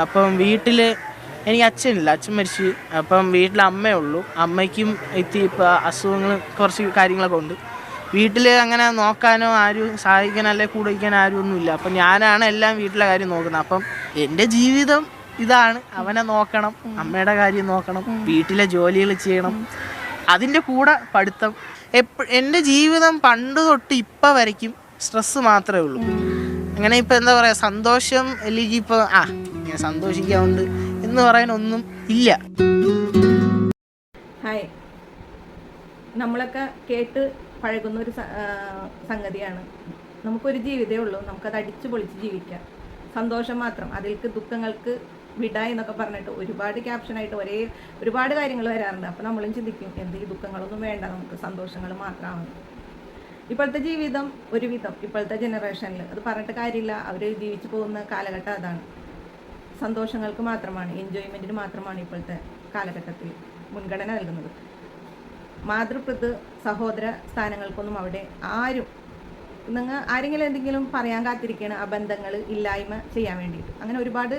അപ്പം വീട്ടിൽ എനിക്ക് അച്ഛനില്ല. അച്ഛൻ മരിച്ചു. അപ്പം വീട്ടിൽ അമ്മയേ ഉള്ളൂ. അമ്മയ്ക്കും എത്തി ഇപ്പോൾ അസുഖങ്ങൾ കുറച്ച് കാര്യങ്ങളൊക്കെ ഉണ്ട്. വീട്ടിൽ അങ്ങനെ നോക്കാനോ ആരും സഹായിക്കാനോ അല്ലെങ്കിൽ കൂടെ വയ്ക്കാനോ ആരും ഒന്നുമില്ല അപ്പം ഞാനാണ് എല്ലാം വീട്ടിലെ കാര്യം നോക്കുന്നത്. അപ്പം എന്റെ ജീവിതം ഇതാണ്. അവനെ നോക്കണം. അമ്മയുടെ കാര്യം നോക്കണം. വീട്ടിലെ ജോലികൾ ചെയ്യണം. അതിന്റെ കൂടെ പഠിത്തം. എപ്പ എന്റെ ജീവിതം പണ്ട് തൊട്ട് ഇപ്പം വരയ്ക്കും സ്ട്രെസ്സ് മാത്രമേ ഉള്ളൂ. അങ്ങനെ ഇപ്പം എന്താ പറയുക സന്തോഷം അല്ലെങ്കിൽ ഇപ്പോൾ ആ ഞാൻ സന്തോഷിക്കാറുണ്ട് എന്ന് പറയാനൊന്നും ഇല്ല. ഹായ്. നമ്മളൊക്കെ കേട്ട് പഴകുന്ന ഒരു സംഗതിയാണ്. നമുക്കൊരു ജീവിതമേ ഉള്ളൂ. നമുക്കത് അടിച്ചു പൊളിച്ച് ജീവിക്കാം. സന്തോഷം മാത്രം. അതിൽക്ക് ദുഃഖങ്ങൾക്ക് വിട എന്നൊക്കെ പറഞ്ഞിട്ട് ഒരുപാട് ക്യാപ്ഷനായിട്ട് ഒരേ ഒരുപാട് കാര്യങ്ങൾ വരാറുണ്ട്. അപ്പോൾ നമ്മളും ചിന്തിക്കും എന്ത് ഈ ദുഃഖങ്ങളൊന്നും വേണ്ട. നമുക്ക് സന്തോഷങ്ങൾ മാത്രമാണ്. ഇപ്പോഴത്തെ ജീവിതം ഒരുവിധം. ഇപ്പോഴത്തെ ജനറേഷനിൽ അത് പറഞ്ഞിട്ട് കാര്യമില്ല. അവർ ജീവിച്ചു പോകുന്ന കാലഘട്ടം അതാണ്. സന്തോഷങ്ങൾക്ക് മാത്രമാണ് എൻജോയ്മെന്റിന് മാത്രമാണ് ഇപ്പോഴത്തെ കാലഘട്ടത്തിൽ മുൻഗണന നൽകുന്നത്. മാതൃപ്രത് സഹോദര സ്ഥാനങ്ങൾക്കൊന്നും അവിടെ ആരും നിങ്ങൾ ആരെങ്കിലും എന്തെങ്കിലും പറയാൻ കാത്തിരിക്കുകയാണ് ആ ബന്ധങ്ങൾ ഇല്ലായ്മ ചെയ്യാൻ വേണ്ടിയിട്ട്. അങ്ങനെ ഒരുപാട്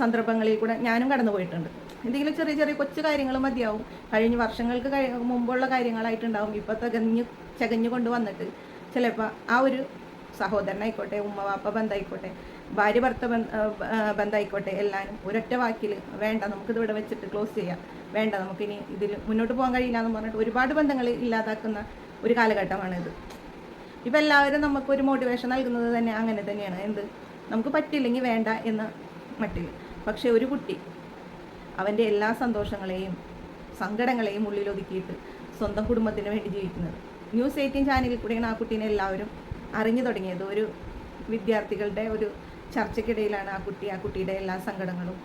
സന്ദർഭങ്ങളിൽ കൂടെ ഞാനും കടന്നു പോയിട്ടുണ്ട്. എന്തെങ്കിലും ചെറിയ ചെറിയ കൊച്ചു കാര്യങ്ങൾ മതിയാവും. കഴിഞ്ഞ വർഷങ്ങൾക്ക് മുമ്പുള്ള കാര്യങ്ങളായിട്ടുണ്ടാവും. ഇപ്പോൾ തികഞ്ഞ് ചകഞ്ഞു കൊണ്ടുവന്നിട്ട് ചിലപ്പോൾ ആ ഒരു സഹോദരനായിക്കോട്ടെ ഉമ്മ വാപ്പ ബന്ധമായിക്കോട്ടെ ഭാര്യ ഭർത്ത ബന്ധ ബന്ധമായിക്കോട്ടെ എല്ലാവരും ഒരൊറ്റ വാക്കിൽ വേണ്ട നമുക്കിത് ഇവിടെ വെച്ചിട്ട് ക്ലോസ് ചെയ്യാം. വേണ്ട നമുക്കിനി ഇതിൽ മുന്നോട്ട് പോകാൻ കഴിയില്ല എന്ന് പറഞ്ഞിട്ട് ഒരുപാട് ബന്ധങ്ങൾ ഇല്ലാതാക്കുന്ന ഒരു കാലഘട്ടമാണിത്. ഇപ്പം എല്ലാവരും നമുക്കൊരു മോട്ടിവേഷൻ നൽകുന്നത് തന്നെ അങ്ങനെ തന്നെയാണ്. എന്ത്? നമുക്ക് പറ്റില്ലെങ്കിൽ വേണ്ട എന്ന മട്ടിൽ പക്ഷേ ഒരു കുട്ടി അവന്റെ എല്ലാ സന്തോഷങ്ങളെയും സങ്കടങ്ങളെയും ഉള്ളിലൊതുക്കിയിട്ട് സ്വന്തം കുടുംബത്തിന് വേണ്ടി ജീവിക്കുന്നത്. ന്യൂസ് എയ്റ്റീൻ ചാനലിൽ കൂടെയാണ് ആ കുട്ടീനെ എല്ലാവരും അറിഞ്ഞു തുടങ്ങിയത്. ഒരു വിദ്യാർത്ഥികളുടെ ഒരു ചർച്ചയ്ക്കിടയിലാണ് ആ കുട്ടി ആ കുട്ടിയുടെ എല്ലാ സങ്കടങ്ങളും.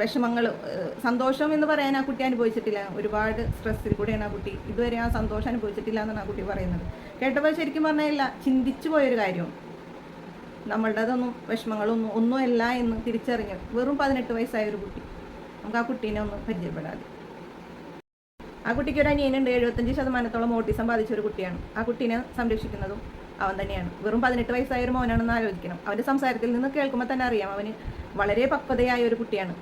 വിഷമങ്ങൾ സന്തോഷം എന്ന് പറയാൻ ആ കുട്ടി അനുഭവിച്ചിട്ടില്ല. ഒരുപാട് സ്ട്രെസ്സിൽ കൂടെയാണ് ആ കുട്ടി. ഇതുവരെ ആ സന്തോഷം അനുഭവിച്ചിട്ടില്ല എന്നാണ് ആ കുട്ടി പറയുന്നത്. കേട്ടപ്പോൾ ശരിക്കും പറഞ്ഞില്ല ചിന്തിച്ചു പോയൊരു കാര്യം. നമ്മളുടേതൊന്നും വിഷമങ്ങളൊന്നും ഒന്നുമല്ല എന്ന് തിരിച്ചറിഞ്ഞു വെറും പതിനെട്ട് വയസ്സായ ഒരു കുട്ടി. നമുക്ക് ആ കുട്ടീനെ ഒന്ന് പരിചയപ്പെടാതെ. ആ കുട്ടിക്ക് ഒരു അനിയനുണ്ട്. എഴുപത്തഞ്ച് ശതമാനത്തോളം ഓട്ടിസം ബാധിച്ച ഒരു കുട്ടിയാണ്. ആ കുട്ടീനെ സംരക്ഷിക്കുന്നതും അവൻ തന്നെയാണ്. വെറും പതിനെട്ട് വയസ്സായ ഒരു മോനാണെന്ന് ആലോചിക്കണം. അവന്റെ സംസാരത്തിൽ നിന്ന് കേൾക്കുമ്പോൾ തന്നെ അറിയാം. അവന് വളരെ പക്വതയായ ഒരു കുട്ടിയാണ്.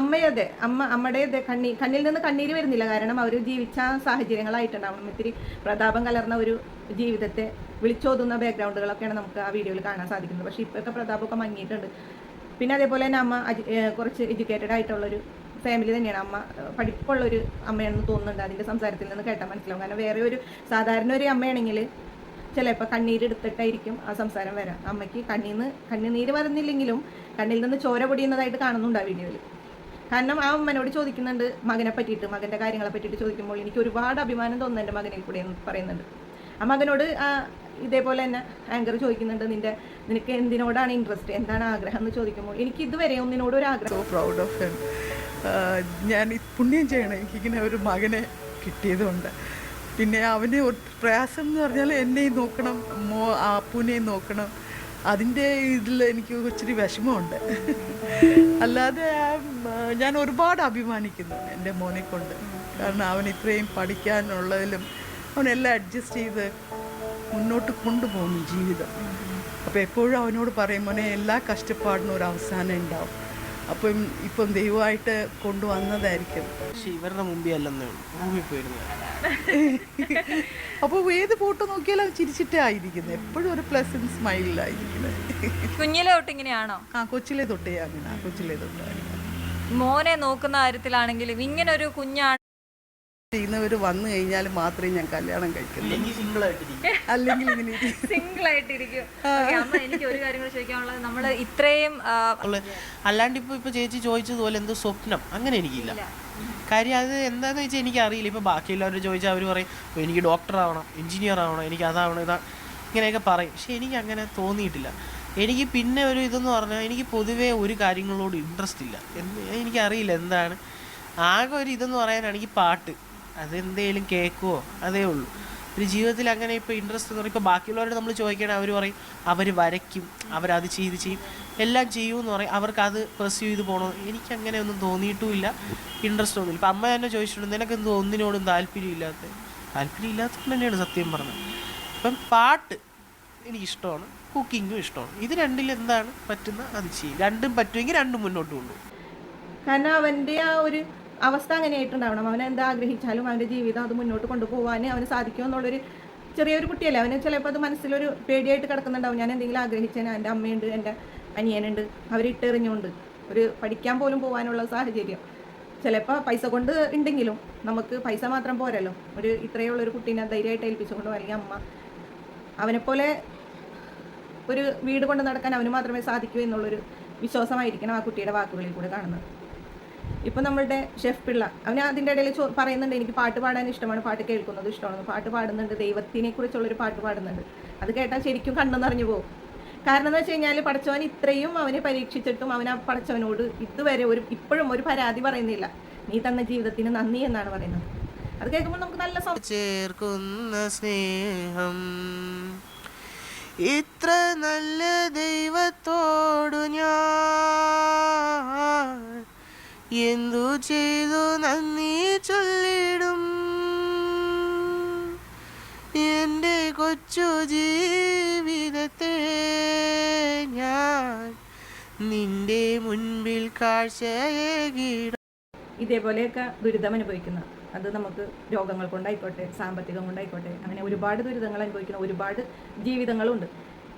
അമ്മയതെ അമ്മ അമ്മയുടെ അതെ കണ്ണി കണ്ണിൽ നിന്ന് കണ്ണീര് വരുന്നില്ല. കാരണം അവർ ജീവിച്ച സാഹചര്യങ്ങളായിട്ടുണ്ടാവണം ഇത്തിരി പ്രതാപം കലർന്ന ഒരു ജീവിതത്തെ വിളിച്ചോതുന്ന ബാക്ക്ഗ്രൗണ്ടുകളൊക്കെയാണ് നമുക്ക് ആ വീഡിയോയിൽ കാണാൻ സാധിക്കുന്നത്. പക്ഷേ ഇപ്പോഴത്തെ പ്രതാപമൊക്കെ മങ്ങിയിട്ടുണ്ട്. പിന്നെ അതേപോലെ തന്നെ അമ്മ കുറച്ച് എഡ്യൂക്കേറ്റഡ് ആയിട്ടുള്ളൊരു ഫാമിലി തന്നെയാണ്. അമ്മ പഠിപ്പുള്ള ഒരു അമ്മയാണെന്ന് തോന്നുന്നുണ്ട്. അതിന്റെ സംസാരത്തിൽ നിന്ന് കേട്ടാൽ മനസ്സിലാവും. കാരണം വേറെ ഒരു സാധാരണ ഒരു അമ്മയാണെങ്കിൽ ചിലപ്പോൾ കണ്ണീരെടുത്തിട്ടായിരിക്കും ആ സംസാരം വരാം. അമ്മയ്ക്ക് കണ്ണീന്ന് കണ്ണുനീര് വരുന്നില്ലെങ്കിലും കണ്ണിൽ നിന്ന് ചോര പൊടിയുന്നതായിട്ട് കാണുന്നുണ്ട് വീഡിയോയിൽ. കാരണം ആ അമ്മനോട് ചോദിക്കുന്നുണ്ട് മകനെ പറ്റിയിട്ട് മകന്റെ കാര്യങ്ങളെ പറ്റിയിട്ട് ചോദിക്കുമ്പോൾ എനിക്ക് ഒരുപാട് അഭിമാനം തോന്നുന്നു എന്റെ മകനിൽ കൂടെ എന്ന് പറയുന്നുണ്ട്. ആ മകനോട് ഇതേപോലെ തന്നെ ആങ്കർ ചോദിക്കുന്നുണ്ട് നിന്റെ നിനക്ക് എന്തിനോടാണ് ഇൻട്രസ്റ്റ് എന്താണ് ആഗ്രഹം? എന്ന് ചോദിക്കുമ്പോൾ എനിക്ക് ഇതുവരെ ഒന്നിനോട് ഒരു ആഗ്രഹം പ്രൗഡ് ഓഫ് ഞാൻ പുണ്യം ചെയ്യണം. എനിക്കിങ്ങനെ ഒരു മകനെ കിട്ടിയതുകൊണ്ട്. പിന്നെ അവന്റെ പ്രയാസം എന്ന് പറഞ്ഞാൽ എന്നെയും നോക്കണം മോ അപ്പൂനെയും നോക്കണം. അതിന്റെ ഇതിൽ എനിക്ക് ഇച്ചിരി വിഷമമുണ്ട്. അല്ലാതെ ഞാൻ ഒരുപാട് അഭിമാനിക്കുന്നു എന്റെ മോനെ കൊണ്ട്. കാരണം അവൻ ഇത്രയും പഠിക്കാനുള്ളതിലും അവനെല്ലാം അഡ്ജസ്റ്റ് ചെയ്ത് മുന്നോട്ട് കൊണ്ടുപോകുന്നു ജീവിതം. അപ്പോൾ എപ്പോഴും അവനോട് പറയും മോനെ എല്ലാ കഷ്ടപ്പാടിനും ഒരു അവസാനം ഉണ്ടാവും. അപ്പം ഇപ്പം ദൈവമായിട്ട് കൊണ്ടുവന്നതായിരിക്കും. പക്ഷെ ഇവരുടെ മുമ്പിൽ അല്ലെന്നേ ഉള്ളൂ. ഭൂമി പോയിരുന്നത് അപ്പോൾ ഏത് ഫോട്ടോ നോക്കിയാലും ചിരിച്ചിട്ടേ ആയിരിക്കുന്നത് എപ്പോഴും ഒരു പ്ലസ് സ്മൈലിലായിരിക്കുന്നത് കുഞ്ഞിലെ തൊട്ട് ഇങ്ങനെയാണോ? ആ കൊച്ചിലെ തൊട്ടേ അങ്ങനെ കൊച്ചിലെ തൊട്ടേ മോനെ നോക്കുന്ന കാര്യത്തിലാണെങ്കിലും ഇങ്ങനെ ഒരു കുഞ്ഞാണ് ചെയ്യുന്നവർ വന്നു കഴിഞ്ഞാൽ മാത്രമേ ഞാൻ കല്യാണം കഴിക്കുള്ളൂ. അല്ലെങ്കിൽ സിംഗിൾ ആയിട്ടിരിക്കും അമ്മ എനിക്ക് ഒരു കാര്യം കൂടി ചോദിക്കാനുള്ളത്. നമ്മൾ ഇത്രയും അല്ലാണ്ട് ഇപ്പോൾ ഇപ്പോൾ ചേച്ചി ചോദിച്ചതുപോലെ എന്തോ സ്വപ്നം? അങ്ങനെ എനിക്കില്ല. കാര്യം അത് എന്താന്ന് വെച്ചാൽ എനിക്ക് അറിയില്ല ഇപ്പോൾ ബാക്കിയുള്ളവർ ചോദിച്ചാൽ അവർ പറയും എനിക്ക് ഡോക്ടർ ആവണം എഞ്ചിനീയർ ആവണം എനിക്ക് അതാവണം ഇതാ ഇങ്ങനെയൊക്കെ പറയും. പക്ഷെ എനിക്ക് അങ്ങനെ തോന്നിയിട്ടില്ല. എനിക്ക് പിന്നെ ഒരു ഇതെന്ന് പറഞ്ഞാൽ എനിക്ക് പൊതുവേ ഒരു കാര്യങ്ങളോട് ഇൻട്രസ്റ്റ് ഇല്ല. എന്ന് എനിക്കറിയില്ല എന്താണ്. ആകെ ഒരു ഇതെന്ന് പറയാനാണെങ്കിൽ പാട്ട്. അതെന്തേലും കേൾക്കുമോ അതേ ഉള്ളൂ. ഒരു ജീവിതത്തിൽ അങ്ങനെ ഇപ്പോൾ ഇൻട്രസ്റ്റ് എന്ന് പറയുമ്പോൾ ബാക്കിയുള്ളവരോട് നമ്മൾ ചോദിക്കണേ അവർ പറയും അവർ വരയ്ക്കും അവരത് ചെയ്ത് ചെയ്യും എല്ലാം ചെയ്യും എന്ന് പറയും. അവർക്ക് അത് പെർസ്യൂ ചെയ്ത് പോകണം എനിക്ക് അങ്ങനെ ഒന്നും തോന്നിയിട്ടുമില്ല ഇൻട്രസ്റ്റ് ഒന്നുമില്ല ഇപ്പം അമ്മ തന്നെ ചോദിച്ചിട്ടുണ്ട് നിനക്ക് എന്തോ ഒന്നിനോടും താല്പര്യമില്ലാത്ത താല്പര്യം ഇല്ലാത്തത് തന്നെയാണ് സത്യം പറഞ്ഞത്. ഇപ്പം പാട്ട് എനിക്കിഷ്ടമാണ് കുക്കിങ്ങും ഇഷ്ടമാണ്. ഇത് രണ്ടിൽ എന്താണ് പറ്റുന്ന അത് ചെയ്യും രണ്ടും പറ്റുമെങ്കിൽ രണ്ടും മുന്നോട്ട് കൊണ്ടുപോകും. കാരണം അവന്റെ ആ ഒരു അവസ്ഥ അങ്ങനെയായിട്ടുണ്ടാവണം. അവൻ എന്താ ആഗ്രഹിച്ചാലും അവന്റെ ജീവിതം അത് മുന്നോട്ട് കൊണ്ടുപോകാൻ അവന് സാധിക്കും എന്നുള്ളൊരു ചെറിയൊരു കുട്ടിയല്ലേ? അവന് ചിലപ്പോൾ അത് മനസ്സിലൊരു പേടിയായിട്ട് കിടക്കുന്നുണ്ടാവും. ഞാൻ എന്തെങ്കിലും ആഗ്രഹിച്ചാൽ എന്റെ അമ്മയുണ്ട് എന്റെ അനിയനുണ്ട് അവരിട്ടെറിഞ്ഞുകൊണ്ട് ഒരു പഠിക്കാൻ പോലും പോകാനുള്ള സാഹചര്യം. ചിലപ്പോൾ പൈസ കൊണ്ട് ഉണ്ടെങ്കിലും നമുക്ക് പൈസ മാത്രം പോരല്ലോ. ഒരു ഇത്രയുള്ള ഒരു കുട്ടീനെ ധൈര്യമായിട്ട് ഏൽപ്പിച്ചുകൊണ്ട് അല്ലെങ്കിൽ അമ്മ അവനെപ്പോലെ ഒരു വീട് കൊണ്ട് നടക്കാൻ അവന് മാത്രമേ സാധിക്കൂ എന്നുള്ളൊരു വിശ്വാസമായിരിക്കണം ആ കുട്ടിയുടെ വാക്കുകളിൽ കൂടെ കാണുന്നത്. ഇപ്പം നമ്മളുടെ ഷെഫ് പിള്ള അവന് അതിന്റെ ഇടയിൽ പറയുന്നുണ്ട് എനിക്ക് പാട്ട് പാടാൻ ഇഷ്ടമാണ് പാട്ട് കേൾക്കുന്നത് ഇഷ്ടമാണ് പാട്ട് പാടുന്നുണ്ട് ദൈവത്തിനെ കുറിച്ചുള്ളൊരു പാട്ട് പാടുന്നുണ്ട്. അത് കേട്ടാൽ ശരിക്കും കണ്ണു നിറഞ്ഞു പോകും. കാരണം എന്ന് വെച്ച് കഴിഞ്ഞാൽ പടച്ചവൻ ഇത്രയും അവനെ പരീക്ഷിച്ചിട്ടും അവൻ ആ പടച്ചവനോട് ഇതുവരെ ഒരു ഇപ്പോഴും ഒരു പരാതി പറയുന്നില്ല. നീ തന്ന ജീവിതത്തിന് നന്ദി എന്നാണ് പറയുന്നത്. അത് കേൾക്കുമ്പോൾ നമുക്ക് നല്ല ചേർക്കുന്ന സ്നേഹം. ഇത്ര നല്ല ദൈവത്തോടു ഞാൻ എന്തു ചെയ്തു നന്ദി ചൊല്ലിടും? എന്റെ കൊച്ചു ജീവിതത്തെ ഞാൻ നിന്റെ മുൻപിൽ കാഴ്ചയേകിടും. ഇതേപോലെയൊക്കെ ദുരിതം അനുഭവിക്കുന്ന. അത് നമുക്ക് രോഗങ്ങൾ കൊണ്ടായിക്കോട്ടെ സാമ്പത്തികം കൊണ്ടായിക്കോട്ടെ അങ്ങനെ ഒരുപാട് ദുരിതങ്ങൾ അനുഭവിക്കുന്ന ഒരുപാട് ജീവിതങ്ങളുണ്ട്.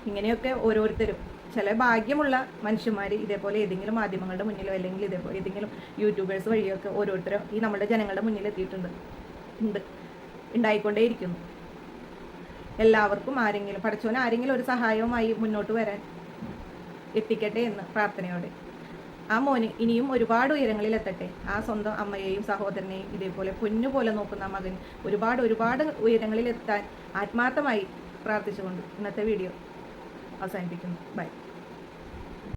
ഇങ്ങനെയൊക്കെ ഓരോരുത്തരും ചില ഭാഗ്യമുള്ള മനുഷ്യന്മാർ ഇതേപോലെ ഏതെങ്കിലും മാധ്യമങ്ങളുടെ മുന്നിലോ അല്ലെങ്കിൽ ഇതേപോലെ ഏതെങ്കിലും യൂട്യൂബേഴ്സ് വഴിയൊക്കെ ഓരോരുത്തരും ഈ നമ്മുടെ ജനങ്ങളുടെ മുന്നിൽ എത്തിയിട്ടുണ്ട്. ഉണ്ട്. ഉണ്ടായിക്കൊണ്ടേയിരിക്കുന്നു. എല്ലാവർക്കും ആരെങ്കിലും പഠിച്ചവന് ആരെങ്കിലും ഒരു സഹായവുമായി മുന്നോട്ട് വരാൻ എത്തിക്കട്ടെ എന്ന് പ്രാർത്ഥനയോടെ. ആ മോന് ഇനിയും ഒരുപാട് ഉയരങ്ങളിൽ എത്തട്ടെ. ആ സ്വന്തം അമ്മയെയും സഹോദരനെയും ഇതേപോലെ പൊന്നുപോലെ നോക്കുന്ന മകൻ ഒരുപാട് ഒരുപാട് ഉയരങ്ങളിൽ എത്താൻ ആത്മാർത്ഥമായി പ്രാർത്ഥിച്ചുകൊണ്ട് ഇന്നത്തെ വീഡിയോ അവസാനിപ്പിക്കുന്നു. ബൈ.